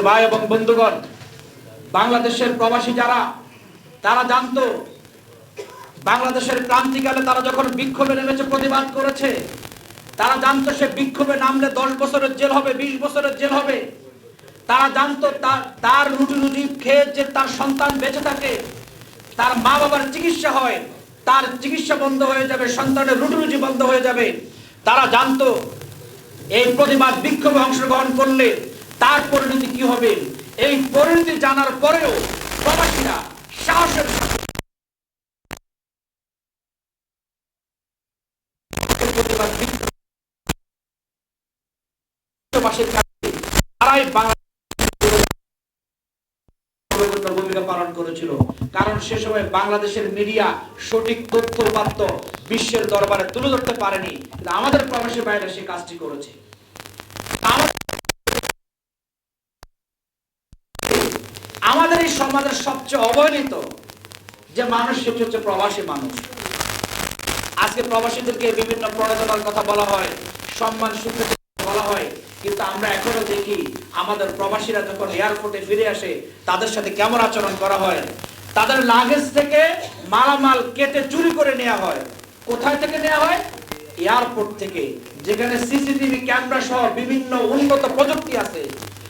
ভাই এবং বন্ধুগণ, বাংলাদেশের প্রবাসী যারা, তারা জানতো, বাংলাদেশের ক্রান্তিকালে তারা যখন বিক্ষোভে নেমেছে, প্রতিবাদ করেছে, তারা জানতো সে বিক্ষোভে নামলে দশ বছরের জেল হবে, বিশ বছরের জেল হবে। তারা জানতো তার তার রুটি রুটি খেয়ে যে তার সন্তান বেঁচে থাকে, তার মা বাবার চিকিৎসা হয়, তার চিকিৎসা বন্ধ হয়ে যাবে, সন্তানের রুটি রুটি বন্ধ হয়ে যাবে। তারা জানতো, এই প্রতিবাদ বিক্ষোভে অংশগ্রহণ করলে তার পরিণতি কি হবে? এই পরিণতি জানার পরেও প্রবাসীরা সাহসের ভূমিকা পালন করেছিল। কারণ সে সময় বাংলাদেশের মিডিয়া সঠিক বিশ্বের দরবারে তুলে ধরতে পারেনি। আমাদের প্রবাসী বাইরে সে কাজটি করেছে আমাদের- আমাদের সমাজের সবচেয়ে অবহেলিত যে মানুষ সেটি হচ্ছে প্রবাসী মানুষ। আজকে প্রবাসীদেরকে বিভিন্ন প্রণোদনার কথা বলা হয়, সম্মান সুখে বলা হয়, কিন্তু আমরা এখনও দেখি আমাদের প্রবাসীরা যখন এয়ারপোর্টে ফিরে আসে, তাদের সাথে কেমন আচরণ করা হয়? তাদের লাগেজ থেকে মালামাল কেটে চুরি করে নেওয়া হয়। কোথায় থেকে নেওয়া হয়? এয়ারপোর্ট থেকে, যেখানে সিসিটিভি ক্যামেরা সহ বিভিন্ন উন্নত প্রযুক্তি আছে।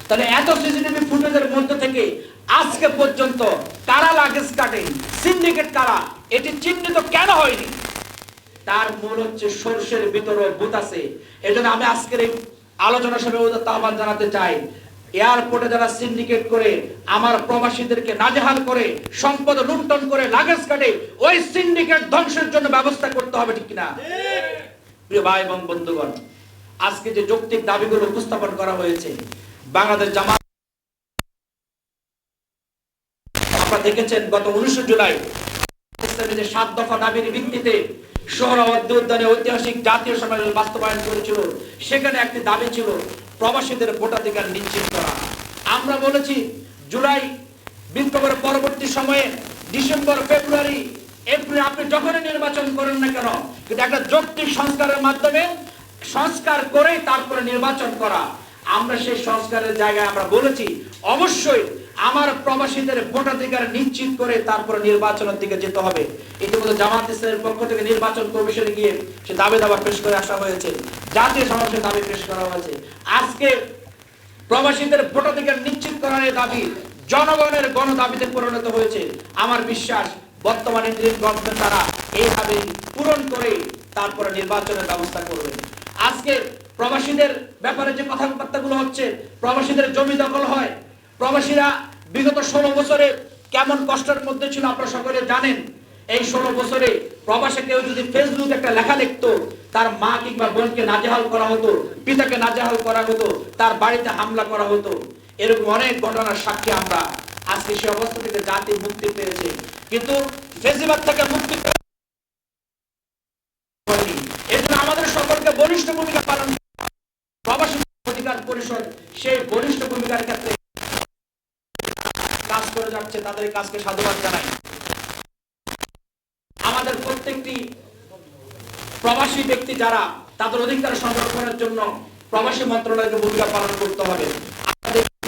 তাহলে এত সিসিটিভি ফুটেজের মধ্যে থেকে আজকে পর্যন্ত কারা লাগেজ কাটে? সিন্ডিকেট কারা? এটি চিহ্নিত কেন হয়নি? তার মূল হচ্ছে সর্ষের ভিতরে ভূত আছে। এই জন্য আমি আজকের এই আলোচনা ওদের আহ্বান জানাতে চাই, এয়ারপোর্টে যারা সিন্ডিকেট করে, আমার প্রবাসীদেরকে নাজেহাল করে, সম্পদ লুণ্ঠন করে, লাগেজ কাটে, ওই সিন্ডিকেট ধ্বংসের জন্য ব্যবস্থা করতে হবে, ঠিক কিনা? প্রিয় ভাই এবং বন্ধুগণ, আজকে যে যৌক্তিক দাবিগুলো উপস্থাপন করা হয়েছে, বাংলাদেশ জামাত আপনারা দেখেছেন গত উনিশে জুলাই ইসলামী যে সাত দফা দাবির ভিত্তিতে উদ্যানে ঐতিহাসিক জাতীয় সম্মেলন বাস্তবায়ন করেছিল, সেখানে একটি দাবি ছিল প্রবাসীদের ভোটাধিকার নিশ্চিত করা। আমরা বলেছি, জুলাই পরবর্তী সময়ে ডিসেম্বর, ফেব্রুয়ারি, এপ্রিল, আপনি যখনই নির্বাচন করেন না কেন, কিন্তু একটা যৌক্তিক সংস্কারের মাধ্যমে সংস্কার করেই তারপরে নির্বাচন করা। আমরা সেই সংস্কারের জায়গায় আমরা বলেছি, অবশ্যই আমার প্রবাসীদের ভোটাধিকার নিশ্চিত করে তারপরে নির্বাচনের দিকে যেতে হবে। ইতিমধ্যে জামাত ইসলামের পক্ষ থেকে নির্বাচন কমিশনে গিয়ে সে দাবি দাবা পেশ করে আসা হয়েছে। জাতীয় সমাবেশে দাবি পেশ করা হয়েছে। আজকে প্রবাসীদের ভোটাধিকার নিশ্চিত করার দাবি জনগণের গণ দাবিতে পরিণত হয়েছে। আমার বিশ্বাস, বর্তমানে তারা এইভাবে পূরণ করে তারপরে নির্বাচনের ব্যবস্থা করবে। আজকে প্রবাসীদের ব্যাপারে যে কথাবার্তাগুলো হচ্ছে, প্রবাসীদের জমি দখল হয়। প্রবাসীরা বিগত ষোলো বছরে কেমন কষ্টের মধ্যে ছিল আপনারা সকলে জানেন। এই ষোলো বছরে প্রবাসে কেউ যদি ফেসবুক একটা লেখা লিখতো, তার মা কিংবা বোনকে নাজেহাল করা হতো, পিতাকে নাজেহাল করা হতো, তার বাড়িতে হামলা করা হতো, এরকম অনেক ঘটনার সাক্ষী আমরা। আজকে সে অবস্থা থেকে জাতি মুক্তি পেয়েছে। কিন্তু ফেসিবাদ থেকে মুক্তি পেয়ে হয়নি। এর জন্য আমাদের সকলকে বলিষ্ঠ ভূমিকা পালন করতে হবে। প্রবাসী অধিকার পরিষদ সেই বলিষ্ঠ ভূমিকার ক্ষেত্রে কাজ করে যাচ্ছে, তাদের কাজকে সাধুবাদ জানাই। আমাদের প্রত্যেকটি প্রবাসী ব্যক্তি যারা তাদের অধিকার সংরক্ষণের জন্য প্রবাসী মন্ত্রণালয়কে ভূমিকা পালন করতে হবে।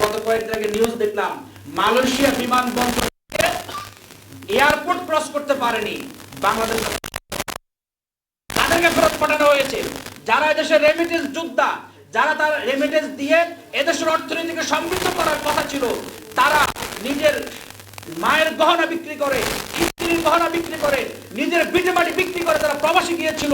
গত কয়েকদিন আগে নিউজ দেখলাম, মালয়েশিয়া বিমানবন্দর এয়ারপোর্ট ক্রস করতে পারেনি বাংলাদেশ। তাদেরকে ফেরত পাঠানো হয়েছে। যারা এদেশের রেমিটেন্স যোদ্ধা যারা তার রেমিটেন্স দিয়ে এদেশের অর্থনীতিকে সমৃদ্ধ করার কথা ছিল, তারা নিজের মায়ের গহনা বিক্রি করে, স্ত্রীর গহনা বিক্রি করে, নিজের বিটে বাড়ি বিক্রি করে তারা প্রবাসী গিয়েছিল।